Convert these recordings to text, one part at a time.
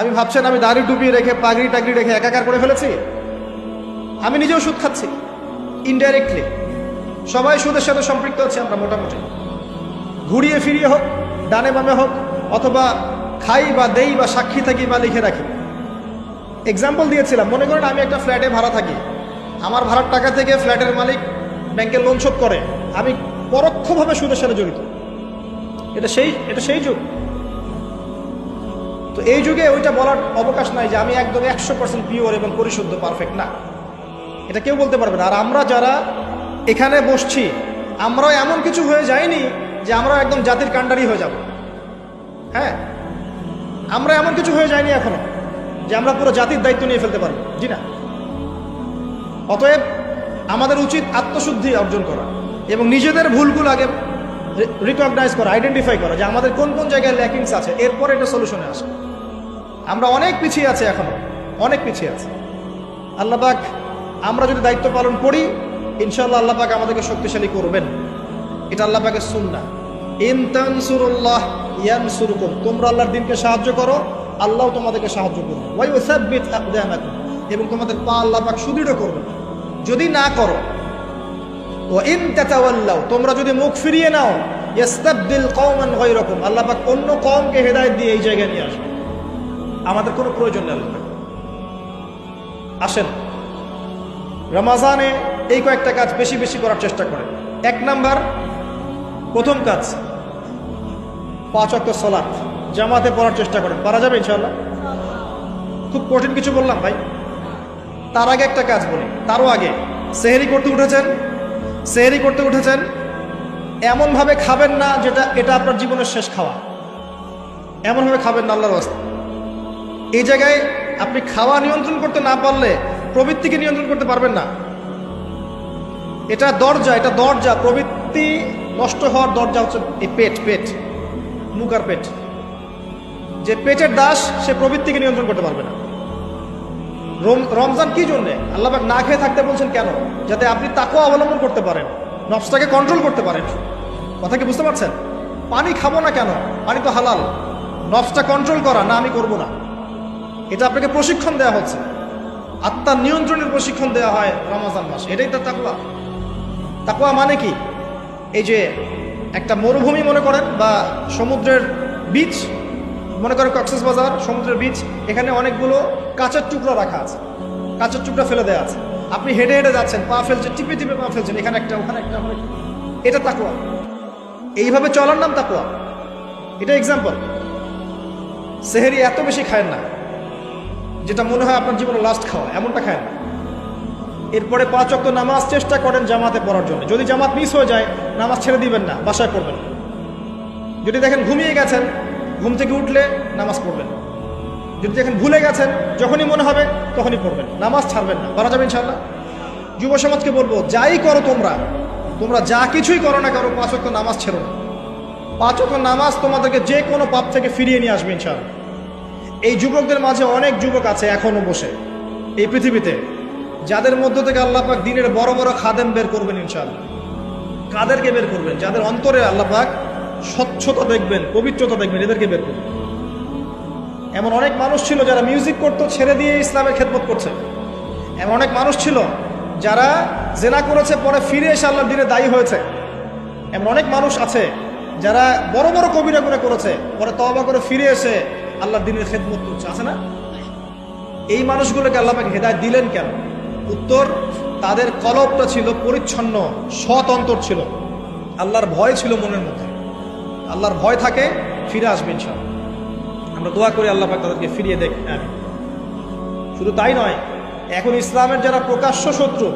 আমি ভাবছেন আমি দাড়ি ডুবিয়ে রেখে, পাগড়ি টাগড়ি রেখে একাকার করে ফেলেছি? আমি নিজেও সুদ খাচ্ছি ইনডাইরেক্টলি সবাই সুদের সাথে সম্পৃক্ত আছে আমরা মোটামুটি। ঘুরিয়ে ফিরিয়ে হোক, ডানে বামে হোক, অথবা খাই বা দেই বা সাক্ষী থাকি বা লিখে রাখি। এক্সাম্পল দিয়েছিলাম, মনে করেন আমি একটা ফ্ল্যাটে ভাড়া থাকি। আমার ভাড়ার টাকা থেকে ফ্ল্যাটের মালিক ব্যাংকের লোন শোধ করে। আমি পরোক্ষভাবে সুদের সাথে জড়িত। এটা সেই এটা সেই যুগ। তো এই যুগে ওইটা বলার অবকাশ নাই যে আমি একদম একশো পার্সেন্ট পিওর এবং পরিশুদ্ধ পারফেক্ট না। এটা কেউ বলতে পারবে না। আর আমরা যারা এখানে বসছি, আমরাও এমন কিছু হয়ে যায়নি যে আমরা একদম জাতির কাণ্ডারি হয়ে যাব। হ্যাঁ? আমরা এমন কিছু হয়ে যায়নি এখনও যে আমরা পুরো জাতির দায়িত্ব নিয়ে ফেলতে পারব। জি না। অতএব আমাদের উচিত আত্মশুদ্ধি অর্জন করা এবং নিজেদের ভুলগুলো আগে রিকগনাইজ করা আইডেন্টিফাই করা যে আমাদের কোন কোন জায়গায় ল্যাকিংস আছে, এরপরে এটা সলিউশনে আসে আমরা অনেক পিছিয়ে আছি এখনও, অনেক পিছিয়ে আছে। আল্লাপাক আমরা যদি দায়িত্ব পালন করি ইনশাল্লাহ আল্লাপাক আমাদেরকে শক্তিশালী করবেন। এটা আল্লাপাকের সুন্না ইনতানসুরুল্লাহ ইয়ানসুরুকুম, তোমরা আল্লাহর দিনকে সাহায্য করো, আল্লাহ তোমাদেরকে সাহায্য করবে। ওয়াই ওয়াসাব্বিত আকদামাকুম, এবং তোমাদের পা আল্লাপাক সুদৃঢ় করবে। যদি না করো ও ইন তাতাওয়াল্লাও তোমরা যদি মুখ ফিরিয়ে নাও ইস্তাবদিল কওমান গায়রাকুম, আল্লাহ পাক অন্য কওমকে হেদায়েত দিয়ে এই জায়গায় নিয়ে আসবে। আমাদের কোনো প্রয়োজন নেই আল্লাহ। আসেন। রমাজানে এই কয়েকটা কাজ বেশি বেশি করার চেষ্টা করেন। এক নাম্বার, প্রথম কাজ, পাঁচ অক্ট সলাৎ, জামাতে পড়ার চেষ্টা করেন। পারা যাবে ইনশাল্লাহ খুব কঠিন কিছু বললাম ভাই। তার আগে একটা কাজ বলি। তারও আগে, সেহেরি করতে উঠেছেন? সেহেরি করতে উঠেছেন? এমনভাবে খাবেন না যেটা, এটা আপনার জীবনের শেষ খাওয়া। এমনভাবে খাবেন না আল্লাহর রাস্তা এই জায়গায় আপনি খাওয়া নিয়ন্ত্রণ করতে না পারলে প্রবৃত্তিকে নিয়ন্ত্রণ করতে পারবেন না। এটা দরজা এটা দরজা, প্রবৃত্তি নষ্ট হওয়ার দরজা হচ্ছে এই পেট পেট, মুখ আর পেট। যে পেটের দাস, সে প্রবৃত্তিকে নিয়ন্ত্রণ করতে পারবে না। রম- রমজান কি জন্যে? আল্লাহবাক না খেয়ে থাকতে বলছেন কেন? যাতে আপনি তাকেও অবলম্বন করতে পারেন, নফসটাকে কন্ট্রোল করতে পারেন। কথা কি বুঝতে পারছেন? পানি খাব না কেন? পানি তো হালাল। নফসটা কন্ট্রোল করা, না আমি করব না। এটা আপনাকে প্রশিক্ষণ দেওয়া হচ্ছে। আত্মার নিয়ন্ত্রণের প্রশিক্ষণ দেওয়া হয় রমজান মাসে। এটাই তার তাকুয়া তাকুয়া মানে কি? এই যে একটা মরুভূমি মনে করেন বা সমুদ্রের বীচ, মনে করেন কক্সেস বাজার, সমুদ্রের বীচ, এখানে অনেকগুলো কাঁচের টুকরো রাখা আছে। কাঁচের টুকরা ফেলে দেওয়া আছে। আপনি হেঁটে হেঁটে যাচ্ছেন, পা ফেলছেন, টিপে টিপে পা ফেলছেন, এখানে একটা, ওখানে একটা। এটা তাকুয়া এইভাবে চলার নাম তাকুয়া এটা এক্সাম্পল সেহেরি এত বেশি খায় না। যেটা মনে হয় আপনার জীবনে লাস্ট খাওয়া, এমনটা খায় না। এরপরে পাঁচ অক্ট নামাজ চেষ্টা করেন জামাতে পড়ার জন্য। যদি জামাত মিস হয়ে যায়, নামাজ ছেড়ে দিবেন না, বাসায় পড়বেন যদি দেখেন ঘুমিয়ে গেছেন, ঘুম থেকে উঠলে নামাজ পড়বেন যদি দেখেন ভুলে গেছেন, যখনই মনে হবে, তখনই পড়বেন নামাজ ছাড়বেন না। করা যাবে ইনশাল্লাহ যুব সমাজকে বলব, যাই করো তোমরা তোমরা যা কিছুই করো না করো পাঁচ অক্ট নামাজ ছেড়ো না। পাঁচ অক্ট নামাজ তোমাদেরকে যে কোনো পাপ থেকে ফিরিয়ে নিয়ে আসবে ইনশাল্লাহ এই যুবকদের মাঝে অনেক যুবক আছে এখনও বসে এই পৃথিবীতে, যাদের মধ্য থেকে আল্লাহ পাক দিনের বড় বড় খাদেম বের করবেন ইনশাআল্লাহ। কাদেরকে বের করবেন? যাদের অন্তরে আল্লাহ পাক স্বচ্ছতা দেখবেন, পবিত্রতা দেখবেন, এদেরকে বের করবেন এমন অনেক মানুষ ছিল যারা মিউজিক করতো, ছেড়ে দিয়ে ইসলামের খেদমত করছে। এমন অনেক মানুষ ছিল যারা জেনা করেছে, পরে ফিরে এসে আল্লাহর দিনে দায়ী হয়েছে। এমন অনেক মানুষ আছে যারা বড় বড় কবিরা করে করেছে, পরে তবা করে ফিরে এসে আল্লাহর দিনের খেদমত করছে, আছে না? এই মানুষগুলোকে আল্লাহ পাক হেদায়ত দিলেন কেন? উত্তর, তাদের কলবটা ছিল পরিচ্ছন্ন, সৎ অন্তর ছিল। আল্লাহর ভয় ছিল মনের মধ্যে। আল্লাহর ভয় থাকে, ফিরে আসবে ইনশাআল্লাহ। আমরা দোয়া করি আল্লাহ পাক তাদেরকে ফিরিয়ে দেখ শুধু তাই নয়, এখন ইসলামের যারা প্রকাশ্য শত্রু,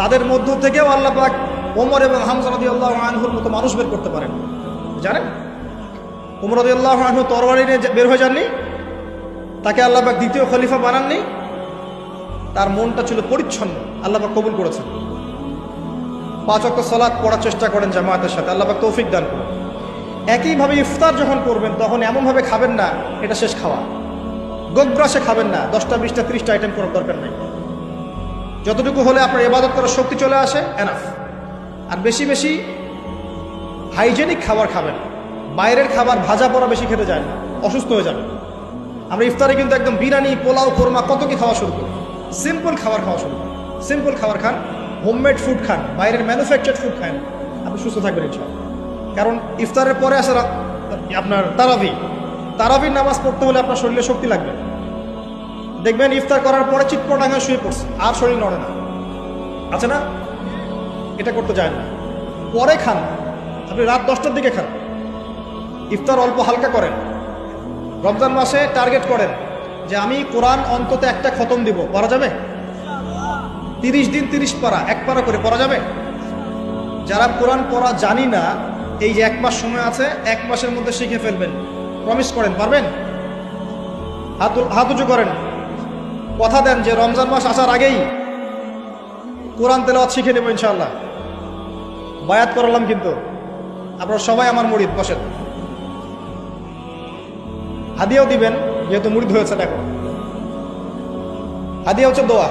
তাদের মধ্য থেকেও আল্লাহ পাক ওমর এবং হামজা আল্লাহ আনহুর মতো মানুষ বের করতে পারেন। জানেন? ওমর রদি আল্লাহ আনহু তরবারি নিয়ে বের হয়ে যাননি? তাকে আল্লাহ পাক দ্বিতীয় খলিফা বানাননি। তার মনটা ছিল পরিচ্ছন্ন। আল্লাহ পাক কবুল করেছেন। পাঁচ অক্ট সলাৎ পড়ার চেষ্টা করেন জামায়াতের সাথে। আল্লাহ পাক তৌফিক দান করেন। একইভাবে ইফতার যখন করবেন, তখন এমনভাবে খাবেন না, এটা শেষ খাওয়া। গোগ্রাসে খাবেন না। দশটা, বিশটা, ত্রিশটা আইটেম করার দরকার নেই। যতটুকু হলে আপনার ইবাদত করার শক্তি চলে আসে এনাফ আর বেশি বেশি হাইজেনিক খাবার খাবেন বাইরের খাবার ভাজা পড়া বেশি খেতে যায় না, অসুস্থ হয়ে যাবে। আমরা ইফতারে কিন্তু একদম বিরিয়ানি, পোলাও, কোরমা, কত কি খাওয়া শুরু করি। সিম্পল খাবার খাওয়া শুরু করি। সিম্পল খাবার খান হোমমেড ফুড খান, বাইরের ম্যানুফ্যাকচার ফুড খান, আপনি সুস্থ থাকবেন ইনশাল্লাহ কারণ ইফতারের পরে আসে আপনার তারাবি। তারাবির নামাজ পড়তে হলে আপনার শরীরে শক্তি লাগবে। দেখবেন ইফতার করার পরে চিৎপটাঙ্গা শুয়ে পড়ছে, আর শরীর নড়ে না। আছে না? এটা করতে যায় না। পরে খান। আপনি রাত দশটার দিকে খান। ইফতার অল্প হালকা করেন। রমজান মাসে টার্গেট করেন যে আমি কোরআন অন্তত একটা খতম দিব। পড়া যাবে? তিরিশ দিন তিরিশ পারা, এক পারা করে পড়া যাবে? যারা কোরআন পড়া জানি না, এই যে এক মাস সময় আছে, এক মাসের মধ্যে শিখে ফেলবেন। প্রমিস করেন, পারবেন? হাত হাত উঁচু করেন। কথা দেন যে রমজান মাস আসার আগেই কোরআন তেলাওয়াত শিখে নেব ইনশাল্লাহ বায়াত করালাম কিন্তু। আপনারা সবাই আমার মুরিদ, বসেন। হাদিয়াও দিবেন, যেহেতু মুরিদ হয়েছে, দেখো। হাদিয়া হচ্ছে দোয়া।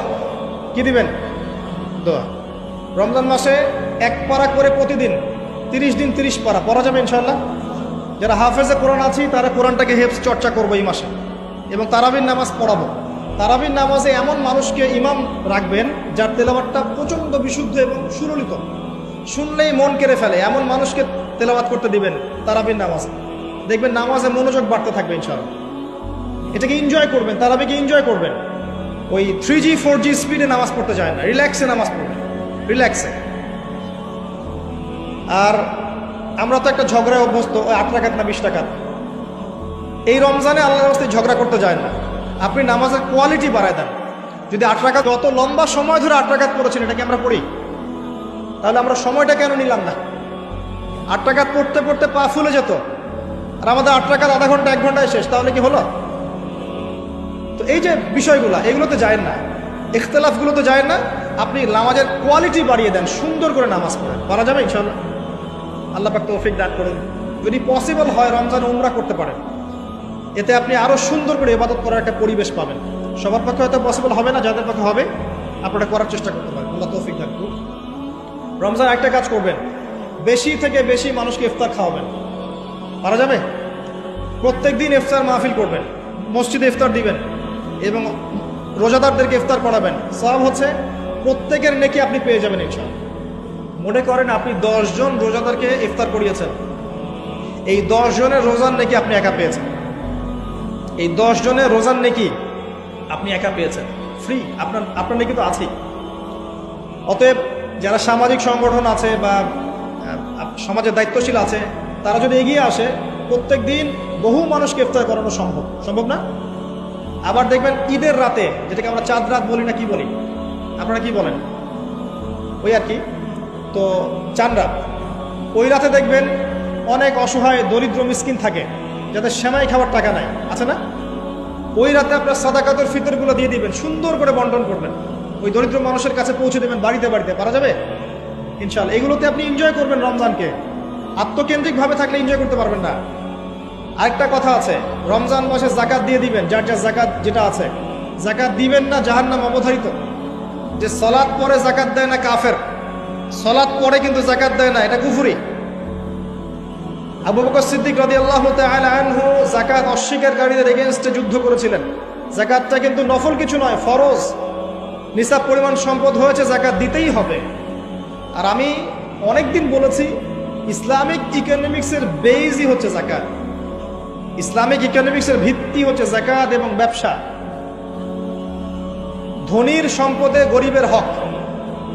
কি দিবেন? দোয়া। রমজান মাসে এক পারা করে প্রতিদিন, তিরিশ দিন তিরিশ পারা। পড়া যাবে ইনশাল্লাহ যারা হাফেজে কোরআন আছি, তারা কোরআনটাকে হেফস চর্চা করব এই মাসে। এবং তারাবির নামাজ পড়াবো। তারাবির নামাজে এমন মানুষকে ইমাম রাখবেন, যার তেলাবাতটা প্রচণ্ড বিশুদ্ধ এবং সুললিত। শুনলেই মন কেড়ে ফেলে। এমন মানুষকে তেলাবাত করতে দিবেন তারাবির নামাজ। দেখবেন নামাজে মনোযোগ বাড়তে থাকবে ইনশাল্লাহ এটাকে এনজয় করবেন, তারাবিকে এনজয় করবেন। ওই থ্রি জি ফোর জি স্পিডে নামাজ পড়তে যায় না রিল্যাক্সে নামাজ পড়বেন রিল্যাক্সে আর আমরা তো একটা ঝগড়ায় অভ্যস্ত, ওই আট টাকাত না বিশ টাকাত এই রমজানে আল্লাহর রাস্তায় ঝগড়া করতে যায় না। আপনি নামাজের কোয়ালিটি বাড়ায় দেন। যদি আট টাকা যত লম্বা সময় ধরে আট টাকাত পড়েছেন, এটাকে আমরা পড়ি। তাহলে আমরা সময়টা কেন নিলাম না? আট টাকাত পড়তে পড়তে পা ফুলে যেত। আর আমাদের আট টাকার আধা ঘণ্টা, এক ঘন্টায় শেষ, তাহলে কি হলো? তো এই যে বিষয়গুলো এগুলোতে যায় না। ইখতলাফগুলোতে যায় না। আপনি নামাজের কোয়ালিটি বাড়িয়ে দেন, সুন্দর করে নামাজ পড়েন। পারা যাবে ইনশাল্লাহ আল্লাহ পাক তৌফিক দান করুন। যদি পসিবল হয় রমজান উমরা করতে পারেন। এতে আপনি আরও সুন্দর করে ইবাদত করার একটা পরিবেশ পাবেন। সবার পক্ষে হয়তো পসিবল হবে না, যাদের পক্ষে হবে, আপনারা করার চেষ্টা করতে পারেন। আল্লাহ তৌফিক দান করুন। রমজান একটা কাজ করবেন। বেশি থেকে বেশি মানুষকে ইফতার খাওয়াবেন। পারা যাবে? প্রত্যেক দিন ইফতার মাহফিল করবেন, মসজিদে ইফতার দিবেন এবং রোজাদারদেরকে ইফতার করাবেন। সব হচ্ছে, প্রত্যেকের নেকি আপনি পেয়ে যাবেন ইনশাল্লাহ মনে করেন আপনি জন রোজাদারকে ইফতার করিয়েছেন। এই জনের রোজার নেকি আপনি একা পেয়েছেন। এই জনের রোজার নেকি আপনি একা পেয়েছেন। ফ্রি আপনার আপনার নেকি তো আছেই। অতএব যারা সামাজিক সংগঠন আছে বা সমাজের দায়িত্বশীল আছে তারা যদি এগিয়ে আসে প্রত্যেক দিন বহু মানুষকে ইফতার করানো সম্ভব। সম্ভব না? আবার দেখবেন ঈদের রাতে, যেটাকে আমরা চাঁদ রাত বলি না কি বলি? আপনারা কি বলেন? ওই আর কি? তো চান রাত। ওই রাতে দেখবেন অনেক অসহায়, দরিদ্র, মিসকিন থাকে, যাদের সেমাই খাওয়ার টাকা নাই। আছে না? ওই রাতে আপনার সাদাকাতর ফিতরগুলো দিয়ে দিবেন, সুন্দর করে বন্টন করবেন। ওই দরিদ্র মানুষের কাছে পৌঁছে দেবেন বাড়িতে বাড়িতে। পারা যাবে? ইনশাল্লাহ এগুলোতে আপনি এনজয় করবেন রমজানকে। আত্মকেন্দ্রিকভাবে থাকলে এনজয় করতে পারবেন না। আরেকটা কথা আছে, রমজান মাসে জাকাত দিয়ে দিবেন, যার যার জাকাত যেটা আছে। জাকাত দিবেন না যাহার নাম অবধারিত। যে সলাৎ পরে জাকাত দেয় না কাফের, সলাৎ পরে কিন্তু জাকাত দেয় না, এটা কুফুরি। আবু বকর সিদ্দিক রাদি আল্লাহ আনহু জাকাত অস্বীকারীদের এগেনস্টে যুদ্ধ করেছিলেন। জাকাতটা কিন্তু নফল কিছু নয়, ফরজ। নিসাব পরিমাণ সম্পদ হয়েছে, জাকাত দিতেই হবে। আর আমি অনেকদিন বলেছি ইসলামিক ইকোনমিক্সের বেইজই হচ্ছে জাকাত ইসলামিক ইকোনমিক্সের ভিত্তি হচ্ছে জাকাত এবং ব্যবসা। ধনীর সম্পদে গরিবের হক।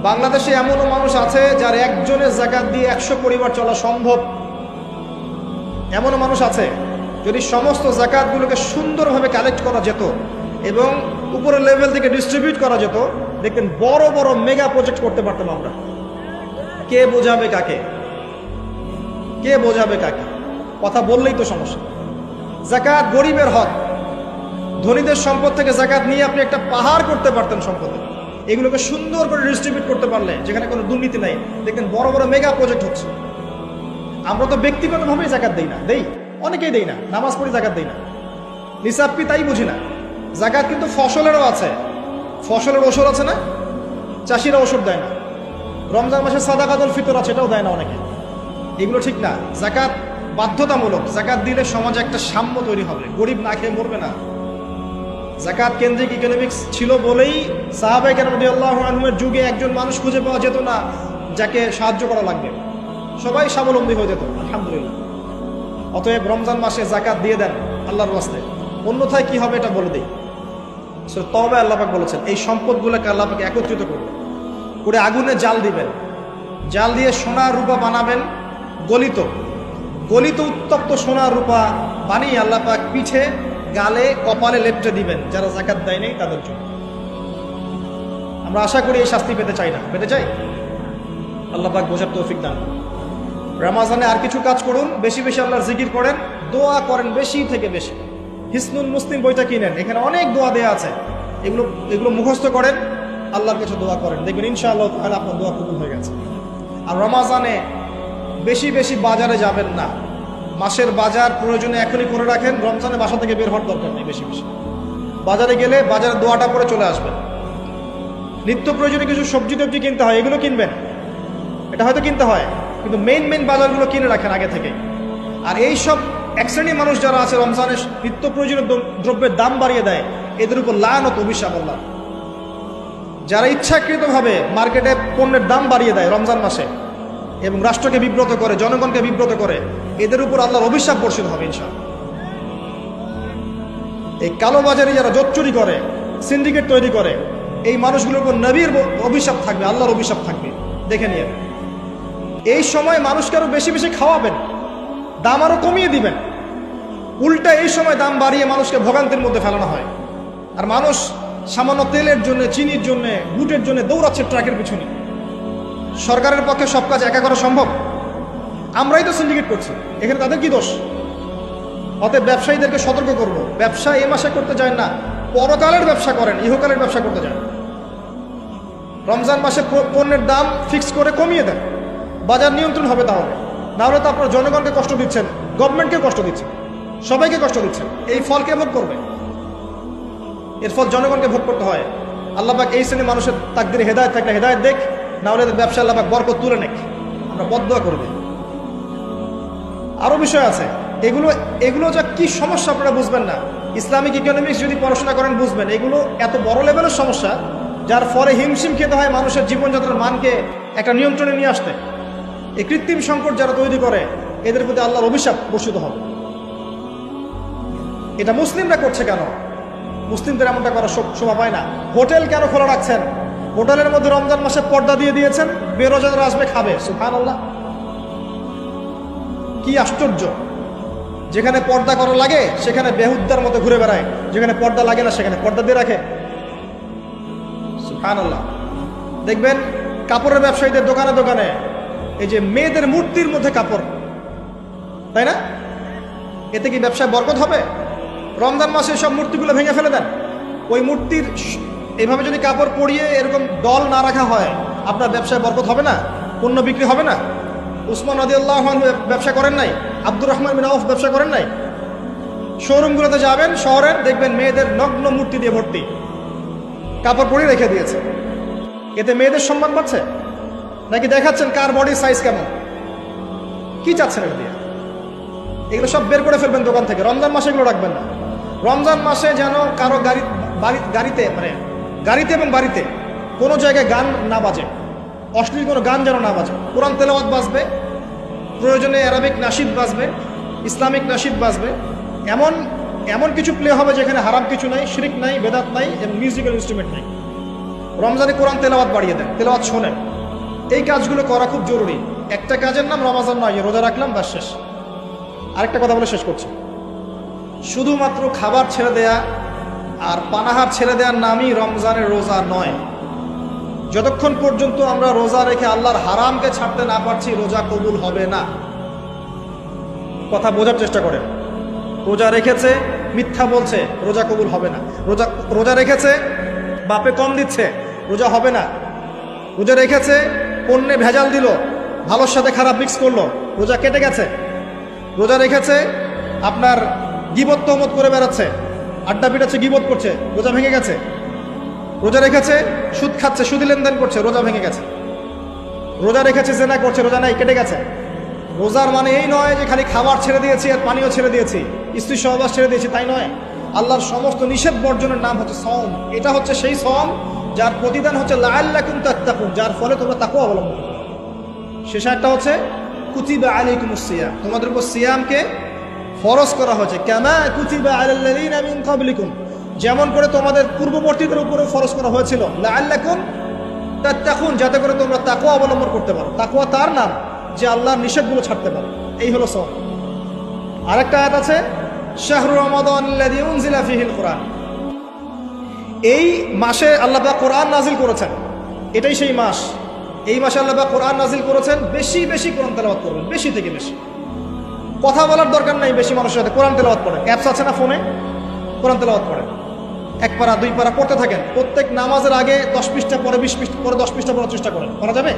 বাংলাদেশে এমনও মানুষ আছে যার একজনের জাকাত দিয়ে একশো পরিবার চলা সম্ভব। এমনও মানুষ আছে যদি সমস্ত জাকাতগুলোকে সুন্দরভাবে কালেক্ট করা যেত এবং উপরের লেভেল থেকে ডিস্ট্রিবিউট করা যেত, দেখবেন বড় বড় মেগা প্রজেক্ট করতে পারতাম আমরা। কে বোঝাবে কাকে? কে বোঝাবে কাকে? কথা বললেই তো সমস্যা। জাকাত গরিবের হক। ধনীদের সম্পদ থেকে জাকাত নিয়ে আপনি একটা পাহাড় করতে পারতেন সম্পদে। এগুলোকে সুন্দর করে ডিস্ট্রিবিউট করতে পারলে যেখানে কোনো দুর্নীতি নাই। দেখবেন বড় বড় মেগা প্রজেক্ট হচ্ছে। আমরা তো ব্যক্তিগতভাবেই জাকাত দেই না। দেই। অনেকেই দেই না। নামাজ পড়ি জাকাত দেই না। নিসাবপি তাই বুঝি না? জাকাত কিন্তু ফসলেরও আছে। ফসলের ওষুধ আছে না? চাষিরা ওষুধ দেয় না। রমজান মাসে সাদা কাদল ফিতর আছে, এটাও দেয় না অনেকে। এগুলো ঠিক না। জাকাত বাধ্যতামূলক। জাকাত দিলে সমাজে একটা সাম্য তৈরি হবে। গরিব না খেয়ে মরবে না। জাকাত কেন্দ্রিক ইকোনমিক্স ছিল বলেই সাহাবাই কেন আল্লাহ যুগে একজন মানুষ খুঁজে পাওয়া যেত না, যাকে সাহায্য করা লাগবে। সবাই স্বাবলম্বী হয়ে যেত, আলহামদুলিল্লাহ। অতএব রমজান মাসে জাকাত দিয়ে দেন আল্লাহর বাস্তে অন্যথায় কি হবে এটা বলে দিই। তবে আল্লাপাক বলেছেন, এই সম্পদগুলোকে আল্লাপাকে একত্রিত করবেন। করে আগুনে জাল দিবেন। জাল দিয়ে সোনা রূপা বানাবেন। গলিত। গলিত উত্তপ্ত সোনা রূপা বানিয়ে আল্লাপাক পিঠে, গালে, কপালে লেপটে দিবেন যারা জাকাত দেয়নি তাদের জন্য। আমরা আশা করি এই শাস্তি পেতে চাই না। পেতে চাই? আল্লাপাক বোঝার তৌফিক দান রামাজানে আর কিছু কাজ করুন, বেশি বেশি আল্লাহর জিকির করেন, দোয়া করেন বেশি থেকে বেশি। হিসনুল মুসলিম বইটা কিনেন, এখানে অনেক দোয়া দেয়া আছে। এগুলো এগুলো মুখস্থ করেন, আল্লাহর কাছে দোয়া করেন। দেখবেন ইনশাআল্লাহ তাহলে আপনার দোয়া কবুল হয়ে গেছে। আর রমাজানে বেশি বেশি বাজারে যাবেন না। মাসের বাজার প্রয়োজনে এখনই করে রাখেন রমজানে বাসা থেকে বের হওয়ার দরকার নেই বেশি বেশি। বাজারে গেলে বাজারে দোয়াটা পরে চলে আসবেন। নিত্য প্রয়োজনে কিছু সবজি টবজি কিনতে হয়, এগুলো কিনবেন। এটা হয়তো কিনতে হয়, কিন্তু মেইন মেইন বাজারগুলো কিনে রাখেন আগে থেকে আর এই সব এক শ্রেণির মানুষ যারা আছে রমজানের নিত্য প্রয়োজনীয় দ্র- দ্রব্যের দাম বাড়িয়ে দেয়, এদের উপর লানত অভিশাপ আল্লাহ। যারা ইচ্ছাকৃতভাবে মার্কেটে পণ্যের দাম বাড়িয়ে দেয় রমজান মাসে এবং রাষ্ট্রকে বিব্রত করে, জনগণকে বিব্রত করে, এদের উপর আল্লাহর অভিশাপ বর্ষিত হবে ইনশাল এই কালোবাজারি যারা জোচ্চুরি করে, সিন্ডিকেট তৈরি করে, এই মানুষগুলোর উপর নবীর অভিশাপ থাকবে, আল্লাহর অভিশাপ থাকবে। দেখে নিয়ে। এই সময় মানুষকে আরও বেশি বেশি খাওয়াবেন, দাম আরও কমিয়ে দিবেন। উল্টা এই সময় দাম বাড়িয়ে মানুষকে ভোগান্তির মধ্যে ফেলানো হয়। আর মানুষ সামান্য তেলের জন্য, চিনির জন্য বুটের জন্য দৌড়াচ্ছে ট্রাকের পিছনে। সরকারের পক্ষে সব কাজ একা করা সম্ভব? আমরাই তো সিন্ডিকেট করছি। এখানে তাদের কি দোষ? অতএব ব্যবসায়ীদেরকে সতর্ক করব। ব্যবসা এ মাসে করতে যায় না, পরকালের ব্যবসা করেন, ইহকালের ব্যবসা করতে যান রমজান মাসে পণ্যের দাম ফিক্স করে কমিয়ে দেন। বাজার নিয়ন্ত্রণ হবে তাহলে। নাহলে তো আপনার জনগণকে কষ্ট দিচ্ছেন গভর্নমেন্টকে কষ্ট দিচ্ছেন, সবাইকে কষ্ট দিচ্ছেন। এই ফলকে ভোগ করবে? এর ফল জনগণকে ভোগ করতে হয়। আল্লাহবাক এই শ্রেণির মানুষের তাকদিরে হেদায়ত থাকলে হেদায়ত দেখ। না হলে ব্যবসা আল্লাহবাক বরকত তুলে নেক। আমরা বদয়া করে দিই। আরও বিষয় আছে। এগুলো এগুলো যা কি সমস্যা আপনারা বুঝবেন না। ইসলামিক ইকোনমিক্স যদি পড়াশোনা করেন বুঝবেন। এগুলো এত বড় লেভেলের সমস্যা, যার ফলে হিমশিম খেতে হয় মানুষের জীবনযাত্রার মানকে একটা নিয়ন্ত্রণে নিয়ে আসতে। এই কৃত্রিম সংকট যারা তৈরি করে, এদের প্রতি আল্লাহর অভিশাপ বর্ষিত হবে। এটা মুসলিমরা করছে কেন? মুসলিমদের এমনটা করার শোভা পায় না। হোটেল কেন খোলা রাখছেন? হোটেলের মধ্যে রমজান মাসে পর্দা দিয়ে দিয়েছেন বেরোজাদার আসবে খাবে সুফান আল্লাহ কি আশ্চর্য। যেখানে পর্দা করা লাগে, সেখানে বেহুদ্দার মতো ঘুরে বেড়ায়। যেখানে পর্দা লাগে না, সেখানে পর্দা দিয়ে রাখে। সুফান আল্লাহ দেখবেন, কাপড়ের ব্যবসায়ীদের দোকানে দোকানে এই যে মেয়েদের মূর্তির মধ্যে কাপড়, তাই না? এতে কি ব্যবসায় বরকত হবে? রমজান মাসে সব মূর্তিগুলো ভেঙে ফেলে দেন। ওই মূর্তির এভাবে যদি কাপড় পরিয়ে এরকম দল না রাখা হয়, আপনার ব্যবসায় বরকত হবে না? পণ্য বিক্রি হবে না? উসমান আদি আল্লাহ ব্যবসা করেন নাই? আব্দুর রহমান বিন আউফ ব্যবসা করেন নাই? শোরুমগুলোতে যাবেন, শহরের, দেখবেন মেয়েদের নগ্ন মূর্তি দিয়ে ভর্তি। কাপড় পরিয়ে রেখে দিয়েছে। এতে মেয়েদের সম্মান বাড়ছে? নাকি দেখাচ্ছেন কার বডি সাইজ কেমন? কি চাচ্ছেন এটা দিয়ে? এগুলো সব বের করে ফেলবেন দোকান থেকে। রমজান মাসে এগুলো রাখবেন না। রমজান মাসে যেন কারও গাড়ি, বাড়ি, গাড়িতে মানে গাড়িতে এবং বাড়িতে কোনো জায়গায় গান না বাজে। অশ্লীল কোনো গান যেন না বাজে। কোরআন তেলাওয়াত বাজবে, প্রয়োজনে অ্যারাবিক নাসিদ বাজবে, ইসলামিক নাসিদ বাজবে। এমন এমন কিছু প্লে হবে যেখানে হারাম কিছু নাই, শিরিক নাই, বেদাত নাই, এবং মিউজিক্যাল ইনস্ট্রুমেন্ট নাই। রমজানে কোরআন তেলাওয়াত বাড়িয়ে দেন, তেলাওয়াত শোনেন। এই কাজগুলো করা খুব জরুরি। একটা কাজের নাম রমাজান নয়, রোজা রাখলাম বা শেষ। আরেকটা কথা বলে শেষ করছি। শুধুমাত্র খাবার ছেড়ে দেয়া আর পানাহার ছেড়ে দেওয়ার নামই রমজানের রোজা নয়। যতক্ষণ পর্যন্ত আমরা রোজা রেখে আল্লাহর হারামকে ছাড়তে না পারছি, রোজা কবুল হবে না। কথা বোঝার চেষ্টা করেন। রোজা রেখেছে, মিথ্যা বলছে, রোজা কবুল হবে না। রোজা রোজা রেখেছে, বাপে কম দিচ্ছে, রোজা হবে না। রোজা রেখেছে, পণ্যে ভেজাল দিল, ভালোর সাথে খারাপ মিক্স করল, রোজা কেটে গেছে। রোজা রেখেছে, আপনার গিবত তহমত করে বেড়াচ্ছে। আড্ডা পিটাচ্ছে, গিবত করছে, রোজা ভেঙে গেছে। রোজা রেখেছে, সুদ খাচ্ছে, সুদি লেনদেন করছে, রোজা ভেঙে গেছে। রোজা রেখেছে, জেনা করছে, রোজা নাই, কেটে গেছে। রোজার মানে এই নয় যে খালি খাবার ছেড়ে দিয়েছি আর পানিও ছেড়ে দিয়েছি স্ত্রী সহবাস ছেড়ে দিয়েছি, তাই নয়। আল্লাহর সমস্ত নিষেধ বর্জনের নাম হচ্ছে সম এটা হচ্ছে সেই সম যার প্রতিদান হচ্ছে লাল্লাকুম তাত্তাকুন, যার ফলে তোমরা তাকেও অবলম্বন করো। শেষ একটা হচ্ছে, কুতিবা আলাইকুম সিয়াম। তোমাদের উপর সিয়ামকে ফরজ করা হয়েছে। কেমা কুতিবা আলাল্লাযিনা মিন ক্বাবলিকুম। যেমন করে তোমাদের পূর্ববর্তীদের উপরে ফরজ করা হয়েছিল। লাআল্লাকুম তাত্তাকুন যাতে করে তোমরা তাকুয়া অবলম্বন করতে পারো। তাকুয়া তার নাম, যে আল্লাহর নিষেধগুলো ছাড়তে পারো। এই হলো সওম আরেকটা আয়াত আছে, শাহরু ফীহিল কুরআন এই মাসে আল্লাহ কোরআন নাজিল করেছেন। এটাই সেই মাস। এই মাসে আল্লাহ কোরআন নাজিল করেছেন, বেশি বেশি কোরআন তেলাওয়াত করবেন, বেশি থেকে বেশি। কথা বলার দরকার নাই বেশি মানুষের সাথে। কোরআন তেলাওয়াত পড়ে। অ্যাপস আছে না ফোনে? কোরআন তেলাওয়াত পড়ে। এক পারা, দুই পারা পড়তে থাকেন। প্রত্যেক নামাজের আগে দশ পৃষ্ঠা পরে বিশ পৃষ্ঠা পরে দশ পৃষ্ঠা পড়ার চেষ্টা করেন। করা যাবে?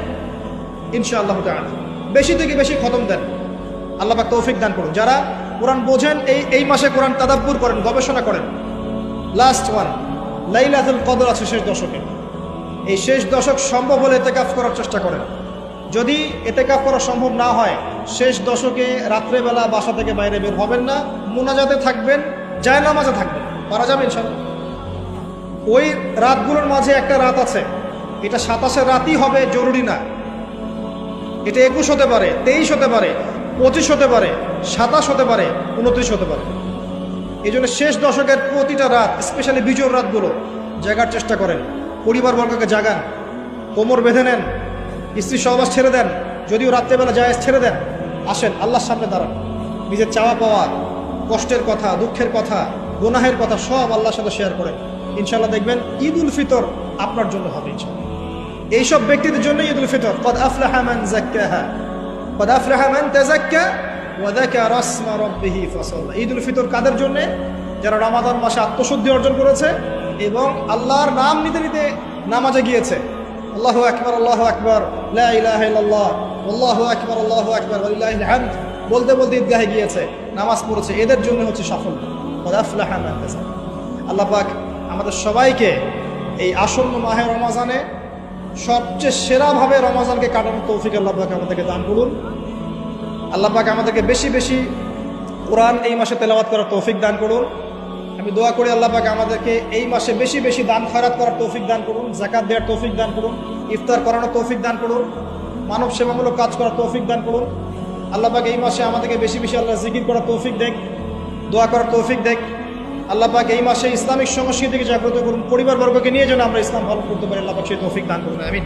ইনশাআল্লাহ তাআলা। বেশি থেকে বেশি খতম দেন। আল্লাহ পাক তৌফিক দান করুন। যারা কোরআন বোঝেন, এই এই মাসে কোরআন তাদাব্বুর করেন, গবেষণা করেন। লাস্ট ওয়ান লাইলাতুল কদর আছে শেষ দশকে। এই শেষ দশক সম্ভব হলে এতেকাফ করার চেষ্টা করেন। যদি এতেকাফ করা সম্ভব না হয় শেষ দশকে রাত্রেবেলা বাসা থেকে বাইরে বের হবেন না। মোনাজাতে থাকবেন যায় নামাজে থাকবেন। পারা যাবে ইনশাল্লাহ। ওই রাতগুলোর মাঝে একটা রাত আছে। এটা সাতাশের রাতই হবে, জরুরি না। এটা একুশ হতে পারে, তেইশ হতে পারে, পঁচিশ হতে পারে, সাতাশ হতে পারে, উনত্রিশ হতে পারে। এই জন্য শেষ দশকের প্রতিটা রাত স্পেশালি বিজোর রাতগুলো, জাগার চেষ্টা করেন। পরিবারবর্গকে জাগান। কোমর বেঁধে নেন। স্ত্রী সহবাস ছেড়ে দেন। যদিও রাত্রেবেলা যায় ছেড়ে দেন। আসেন আল্লাহর সামনে দাঁড়ান। নিজের চাওয়া পাওয়া, কষ্টের কথা, দুঃখের কথা, গুনাহের কথা সব আল্লাহর সাথে শেয়ার করেন। ইনশাল্লাহ দেখবেন ঈদ উল ফিতর আপনার জন্য হবে এইসব ব্যক্তিদের জন্য ঈদ উল ফিতর। কদ ফাসাল্লা। ঈদ উল ফিতর কাদের জন্য? যারা রমাদান মাসে আত্মশুদ্ধি অর্জন করেছে এবং আল্লাহর নাম নিতে নিতে নামাজে গিয়েছে। আল্লাহু আকবার আল্লাহু আকবার। আল্লাহু আকবার আল্লাহু আকবার হামদ বলতে বলতে ঈদগাহে গিয়েছে, নামাজ পড়েছে, এদের জন্য হচ্ছে সফল আল্লাহ পাক আমাদের সবাইকে এই আসন্ন মাহে রমাজানে সবচেয়ে সেরাভাবে রমাজানকে কাটানোর তৌফিক আল্লাহ পাক আমাদেরকে দান করুন। আল্লাহ পাক আমাদেরকে বেশি বেশি কোরআন এই মাসে তেলাওয়াত করার তৌফিক দান করুন। আমি দোয়া করি আল্লাহ পাক আমাদেরকে এই মাসে বেশি বেশি দান খয়রাত করার তৌফিক দান করুন জাকাত দেওয়ার তৌফিক দান করুন, ইফতার করানোর তৌফিক দান করুন। মানব সেবামূলক কাজ করার তৌফিক দান করুন। আল্লাহবাক এই মাসে আমাদেরকে বেশি বেশি আল্লাহ জিকির করার তৌফিক দেখ দোয়া করার তৌফিক দেখ আল্লাহবাক এই মাসে ইসলামিক সংস্কৃতিকে জাগ্রত করুন, পরিবারবর্গকে নিয়ে যেন আমরা ইসলাম পালন করতে পারি। আল্লাহ পাক সেই তৌফিক দান করুন। আমিন।